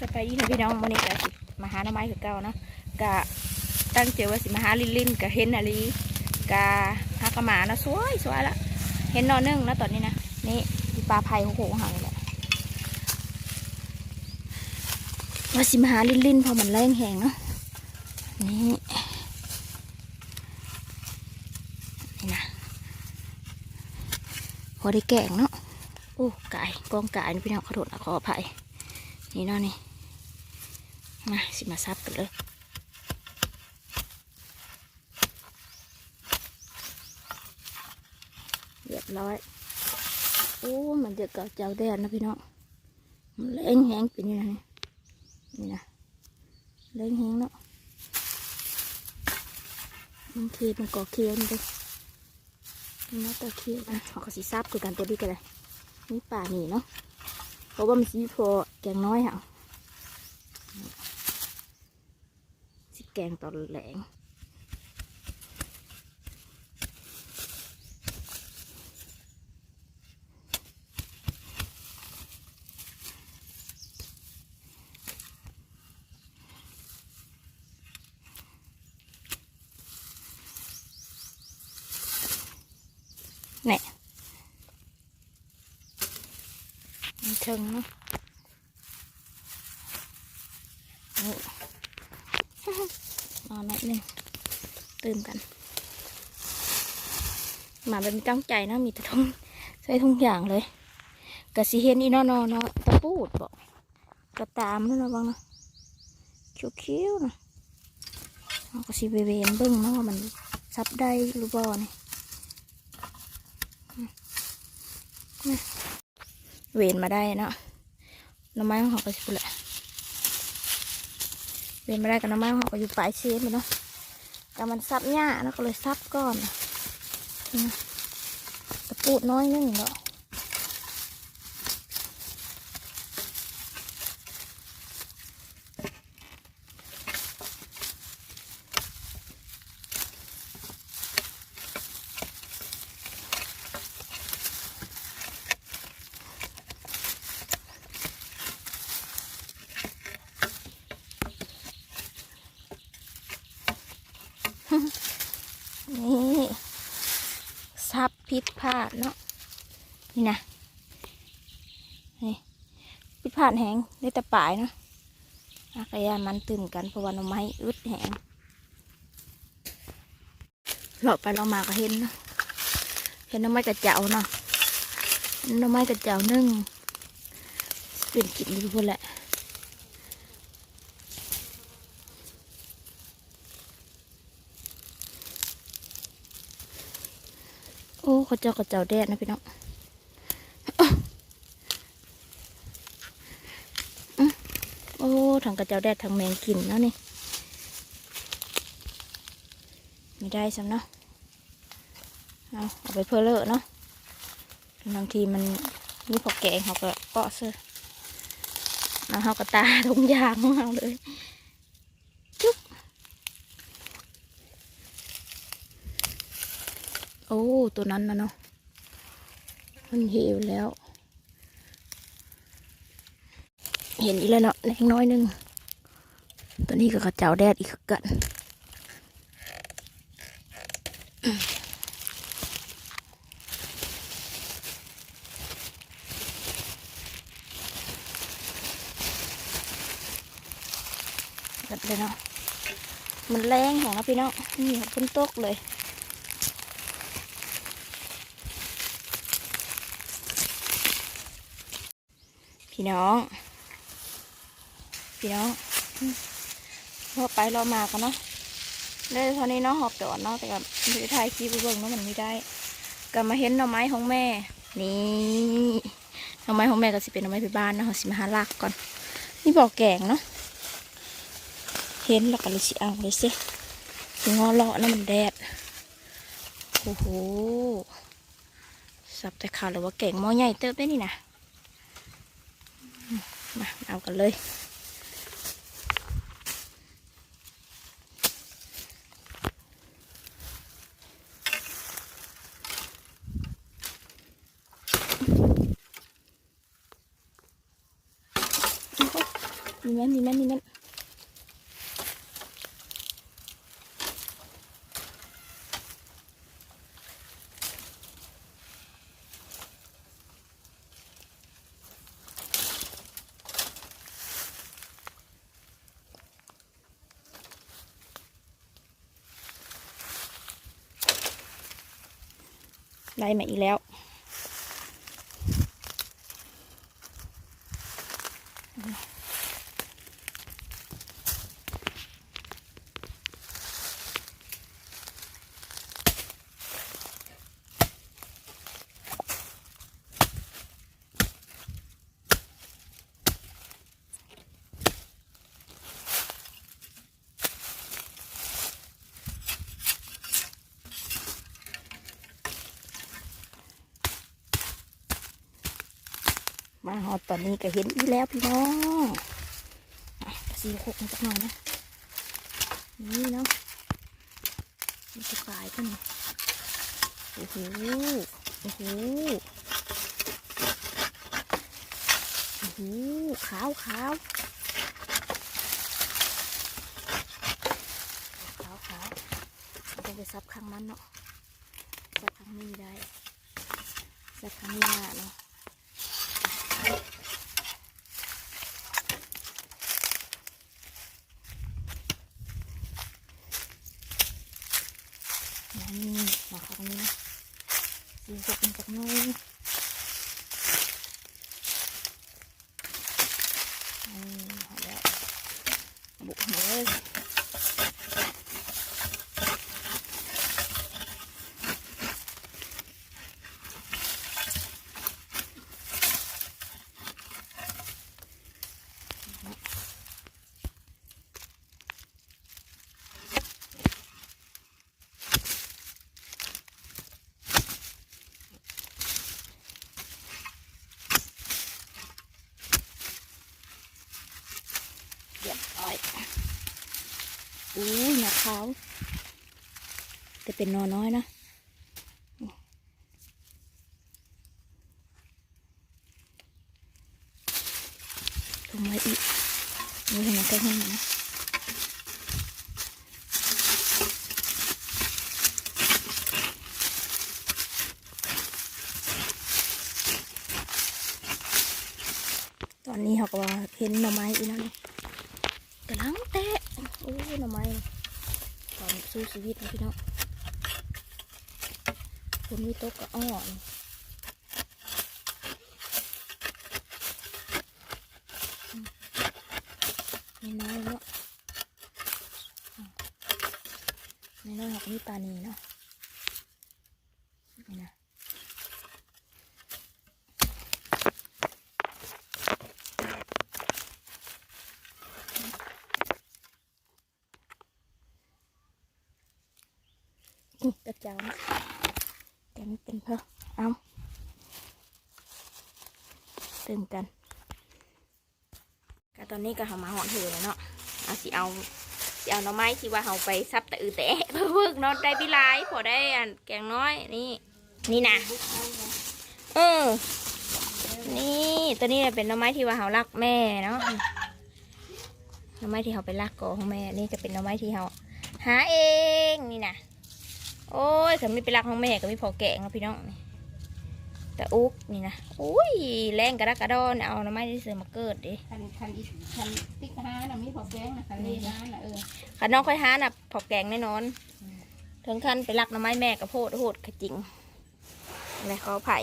สบายดีนะพี่น้องวันนี้ก็สิมาหาหน้ำไม้คือเก่าเนาะกะตั้งใจอว่าสิมาหาลินลินกะเห็นอะไรกะหากระหมานะสวยสวยละเห็นนอนนึ่งนะตอนนี้นะนี่ปลาไผ่โหงหางเลยแหละว่าสิมาหาลินลินพอมันแรงแหงเนาะนี่นี่นะพอได้แกงเนาะโอ้ไก่กองไก่พี่น้องขอโทษนะขออภัยนี่เนาะนี่ มาสิมาซับกันเลยเรียบร้อย โอ้ มันจะเก่าเจ้าแดนนะพี่น้อง มันแรงแห้งเป็นยังไงนี่นะแรงแห้งเนาะมันเคียมันก่อเคียวนี่เลยนี่นะตะเคียวนะเขาก็สิซับคือกันตัวดีกันเลยนี่ป่านี่เนาะ เพราะว่ามันสีพอแกงน้อยค่ะสิแกงตอนแหลงเนี่ยมันเชิงเนาะ นี่ นอนหน่อยหนึง ตื่นกันหมาแบบมีตั้งใจนะมีแต่ทงใช้ทุกอย่างเลยกะสิเห็นอีนอนอนอตะปูดบอกกระตามนั่นนะบ้างนะเขียวๆนะเราก็สิไปเวนเบิ้งนะว่ามันซับได้หรือเปล่านี่อืมนี่เวนมาได้นะน้ำไม้ของเขาก็สิบุแหละเป็นม่ได้กับน้ำไมันเขาก็อยู่ปลายเชฟเนาะ แต่มันซับหญ้าแล้วก็เลยซับก่อนนะนี่นะตะปูดน้อยนึงเนาะนี่ พิษพลาดเนาะนี่นะนี่พิษพลาดแหงได้แต่ปลายเนาะอากายามันตื่นกันเพราะว่าน่อไม้อึดแหงหลอกไปเรามาก็เห็นเนะเห็นน่อไม้กระเจ้าเนาะน่อไม้กระเจ้านึ่งเป็นกินอยู่พุ่นแหละ โอ้เขาเจ้ากับเจ้าแดดนะพี่น้องโอ้ทั้งกระเจ้าแดดทั้งแมงกินเนาะนี่ไม่ได้ซ้ำเนาะเอาเอาไปเพื่อเลอะเนาะบางทีมันนี่พอแกงเขาก็เกาะเสื้อแล้วเขาก็ตาทุงยางของเราเลยจุ๊บ โอ้ ตัวนั้นนะเนาะ มันหิวแล้ว เห็นอีกแล้วเนาะเล็กน้อยนึง ตัวนี้ก็กระเจ้าแดดอีกกันเลยเนาะ มันแรงของเราพี่น้องนี่ฝนตกเลย พี่น้อง พี่น้องอืมเราไปเรามากันเนาะได้เท่านี้เนาะหอบจอดเนาะแต่กับถือถ่ายคลิปเบิ่งเนาะมันไม่ได้ก็มาเห็นหน่อไม้ของแม่ นี่หน่อไม้ของแม่ก็สิเป็นหน่อไม้ไปบ้านเนาะเราสิมาหาลากก่อน นี่บอกแกงเนาะเห็นแล้วก็เลยสิเอาเลยสิสิงอเลาะแล้วมันแดดโอ้โหสับแต่ขาดเลยว่าแกงหม้อใหญ่เติบได้นี่นะ มาเอากันเลยมนี่แม่นนี่แม่นนี่แม่ ได้มาอีกแล้ว มาหอดตอนนี้ก็เห็นอีแล้วพี่น้องสีหกนสักหน่อยนะ นี่เนาะมันจะปลายกันโอ้โหโอ้โหโอ้โหขาวขาวขาวขาวต้องไปซับข้างมันเนาะซับข้างนี้ได้ซับข้างนี้หน้าเนาะ นี่มาข้างนี้สีหกมันจากน้อยนี่เอาแล้วบุกมาเลยเรียบร้ อยอุ้หนักขาว แต่เป็นนอน้อยนะลงมาอีกนี่เห็นไหมใกล้ห้งนะตอนนี้เขาก็ว่าเห็นหน่อไม้อีนั่น กำลังแตะโอ้ยหน่อไม้ตอนสู้ชีวิตนะพี่น้องคนมีโต๊ะก็อ่อนไม่น้อยเนาะไม่น้อยเขาก็มีปลานีเนาะ กระเจ้านะแต่ไม่เป็นเพอเอาตื่มกันก็ตอนนี้ก็เขามาหอนถือแล้วเนาะเอาสิเอาสิเอาหน่อไม้ที่ว่าเขาไปซับแต่อือแต่เพื่อเพิ่งเนอนได้พี่ลายพอได้อันแกงน้อยนี่นี่นะเออนี่ตัวนี้เป็นหน่อไม้ที่ว่าเขารักแม่เนาะหน่อไม้ที่เขาไปรักกอของแม่นี่จะเป็นหน่อไม้ที่เขาหาเองนี่นะ โอ้ยก็มีเป็นรักของแม่ก็มีพอแกงครับพี่น้องนี่แต่อุกนี่นะอุ้ยแรงกระดักกระดอนเอาหน้ำไม้ที่เสือมาเกิดดิคันคันอีคันติ๊กห้าน่ะมีพอแกงนะคันนี้นะน่ะเออขันน้องค่อยหาน่ะพอแกงแน่นอนถึงขั้นไปรักหน้ำไม้แม่กับโพดโหดขะจริงอะไรขออภัย